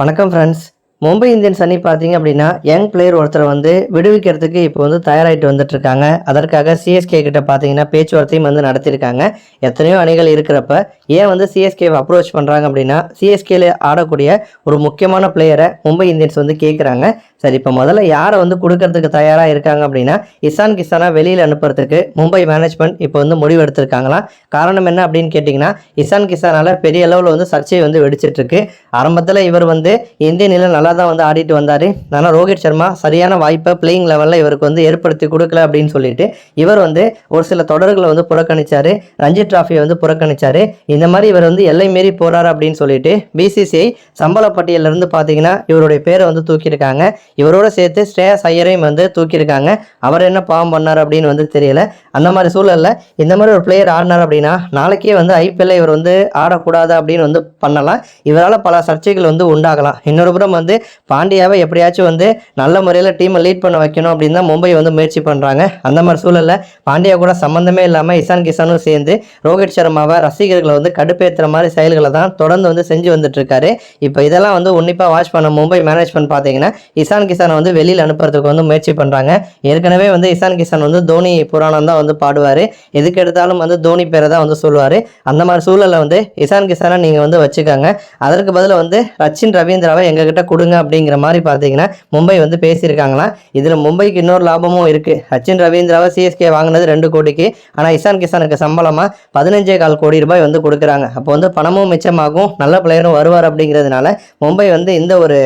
வணக்கம் friends Mumbai Indians அணி பார்த்தீங்க அப்படின்னா யங் பிளேயர் ஒருத்தர் வந்து விடுவிக்கிறதுக்கு இப்போ வந்து தயாராகிட்டு வந்துட்டு இருக்காங்க அதற்காக சிஎஸ்கே கிட்ட பார்த்தீங்கன்னா பேச்சுவார்த்தையும் வந்து நடத்தியிருக்காங்க. எத்தனையோ அணிகள் இருக்கிறப்ப ஏன் வந்து சிஎஸ்கேவை அப்ரோச் பண்ணுறாங்க அப்படின்னா சிஎஸ்கேல ஆடக்கூடிய ஒரு முக்கியமான பிளேயரை மும்பை இந்தியன்ஸ் வந்து கேட்குறாங்க சரி இப்போ முதல்ல யாரை வந்து கொடுக்கறதுக்கு தயாராக இருக்காங்க அப்படின்னா இசான் கிசானா வெளியில் அனுப்புறதுக்கு மும்பை மேனேஜ்மெண்ட் இப்போ வந்து முடிவு எடுத்திருக்காங்களாம். காரணம் என்ன அப்படின்னு கேட்டிங்கன்னா இசான் கிசானால் பெரிய அளவில் வந்து சர்ச்சை வந்து வெடிச்சிட்ருக்கு ஆரம்பத்தில் இவர் வந்து இந்திய நிலை நல்லா தான் வந்து ஆடிட்டு வந்தார். ஆனால் ரோஹித் சர்மா சரியான வாய்ப்பை பிளேயிங் லெவலில் இவருக்கு வந்து ஏற்படுத்தி கொடுக்கல அப்படின்னு சொல்லிட்டு இவர் வந்து ஒரு சில தொடர்களை வந்து புறக்கணித்தார் ரஞ்சி டிராஃபியை வந்து புறக்கணித்தார் இந்த மாதிரி இவர் வந்து எல்லை மீறி போகிறார் அப்படின்னு சொல்லிட்டு பிசிசிஐ சம்பள இருந்து பார்த்தீங்கன்னா இவருடைய பேரை வந்து தூக்கியிருக்காங்க. இவரோட சேர்த்து ஸ்ரேயஸ் ஐயரையும் வந்து தூக்கியிருக்காங்க. அவர் என்ன பாவம் பண்ணார் அப்படின்னு வந்து தெரியல. அந்த மாதிரி சூழலில் இந்த மாதிரி ஒரு பிளேயர் ஆடினார் அப்படின்னா நாளைக்கே வந்து ஐபிஎல்ல இவர் வந்து ஆடக்கூடாது அப்படின்னு வந்து பண்ணலாம். இவரால் பல சர்ச்சைகள் வந்து உண்டாகலாம். இன்னொரு புறம் வந்து பாண்டியாவை எப்படியாச்சும் வந்து நல்ல முறையில் டீமை லீட் பண்ண வைக்கணும் அப்படின்னு தான் மும்பை வந்து முயற்சி பண்ணுறாங்க அந்த மாதிரி சூழல்ல பாண்டியா கூட சம்மந்தமே இல்லாமல் இசான் கிசானும் சேர்ந்து ரோஹித் சர்மாவை ரசிகர்களை வந்து கடுப்பேற்றுற மாதிரி செயல்களை தான் தொடர்ந்து வந்து செஞ்சு வந்துட்டு இருக்காரு. இப்போ இதெல்லாம் வந்து உன்னிப்பாக வாட்ச் பண்ண மும்பை மேனேஜ்மெண்ட் பார்த்தீங்கன்னா இசான் கிசானை வந்து வெளியில் அனுப்புறதுக்கு வந்து முயற்சி பண்ணுறாங்க ஏற்கனவே வந்து இசான் கிசான் வந்து தோனி புராணம் தான் வந்து பாடுவார். எதுக்கு எடுத்தாலும் வந்து தோனி பேரை தான் வந்து சொல்லுவார். அந்த மாதிரி சூழலில் வந்து இசான் கிசானை நீங்கள் வந்து வச்சுக்காங்க. அதற்கு பதிலாக வந்து ரச்சின் ரவீந்திராவை எங்ககிட்ட கொடுங்க. அப்படிங்கிற மாதிரி பார்த்தீங்கன்னா மும்பை வந்து பேசியிருக்காங்களாம் இதில் மும்பைக்கு இன்னொரு லாபமும் இருக்குது சச்சின் ரவீந்திராவை சிஎஸ்கே வாங்கினது ரெண்டு கோடிக்கு. ஆனால் இசான் கிசானுக்கு சம்பளமாக பதினஞ்சே கால் கோடி ரூபாய் வந்து கொடுக்குறாங்க. அப்போ வந்து பணமும் மிச்சமாகும். நல்ல பிளேயரும் வருவார் அப்படிங்கிறதுனால மும்பை வந்து இந்த ஒரு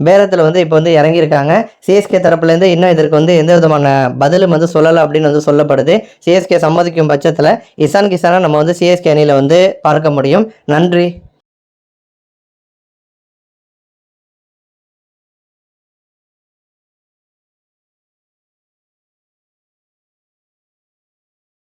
பேரத்தில் வந்து இப்போ வந்து இறங்கியிருக்காங்க. சிஎஸ்கே தரப்புலேருந்து இன்னும் இதற்கு வந்து எந்த விதமான பதிலும் வந்து சொல்லலை அப்படின்னு வந்து சொல்லப்படுது. சிஎஸ்கே சம்மதிக்கும் பட்சத்தில் இசான் கிசானை நம்ம வந்து சிஎஸ்கே அணியில் வந்து பார்க்க முடியும். நன்றி.